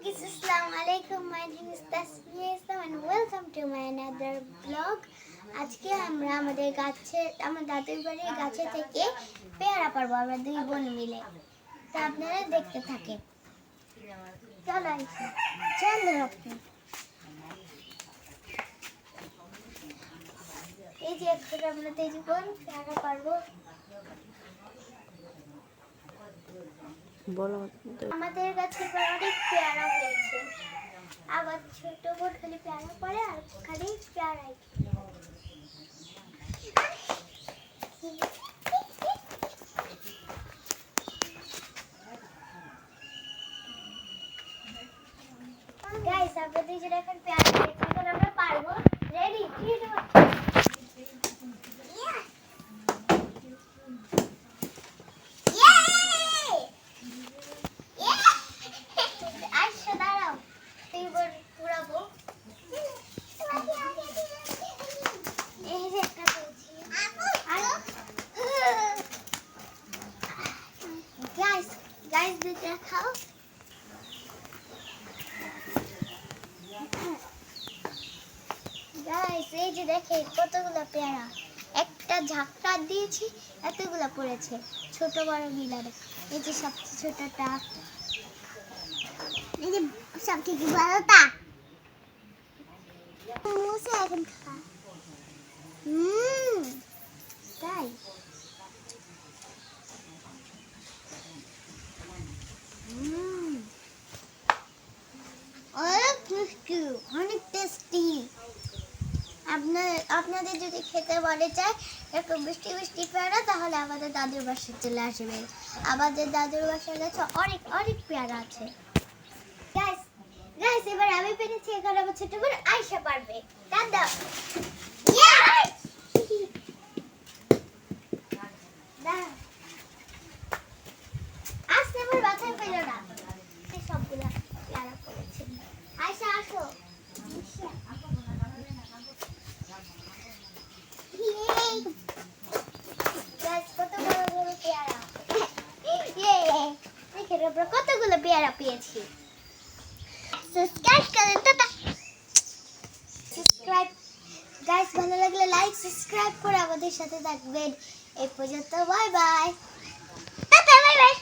Guys, Assalamu alaikum. My name is Tasmiya Islam and welcome. আজকে আমরা আমাদের গাছে আমার দাদুর বাড়ির গাছে থেকে পেয়ারা পারব আমরা দুই বোন মিলে তা আপনারা দেখতে থাকেন চলো চলো আপনি এই যে এখন আমরা দুই বোন পেয়ারা পারব আমাদের। এবার অনেক পেয়ারা হয়েছে। আবার ছোট বোন খালি পেয়ারা পড়ে আর খালি পেয়ারাই গাইস আমরা দুজন এখন পেয়ারা খেয়েছি এখন আমরা পারব রেডি থ্রি টু আচ্ছা দাঁড়াও এইবার পুরাবো এই যে একটা পেয়েছি আরও গাইস গাইস দেখাও গাইস এই যে দেখে কতগুলো পেয়ারা। একটা ঝাপটা দিয়েছি, এতগুলো পড়েছে। ছোট, বড় মিলারে। এই যে সবচেয়ে ছোটটা। এই যে সব থেকে বড়টা মুসে এখন খা হুম, তাই হুম অনেক মিষ্টি অনেক টেস্টি আপনাদের যদি খেতে বলে চায় একটু বৃষ্টি বৃষ্টি পেয়ারা, তাহলে আমাদের দাদুর বাসায় চলে আসবে। আমাদের দাদুর বাসার কাছে অনেক অনেক পেয়ারা আছে। গাইস গাইস এবার আমি পেরেছি এখানে আমার ছোট বোন আয়সা পারবে। দাদা আসতে আমার মাথায় পেল না এই সবগুলা পেয়ারা পড়েছে আয়সা আসো Yay! Guys, কত বড় বড় পেয়ারা Yay! দেখেন আমরা কতগুলো পেয়ারা পেয়েছি। সাবস্ক্রাইব করেন তো সাবস্ক্রাইব গাইস ভালো লাগলে লাইক সাবস্ক্রাইব করে আমাদের সাথে থাকবেন। এই পর্যন্ত বাই বাই বাই বাই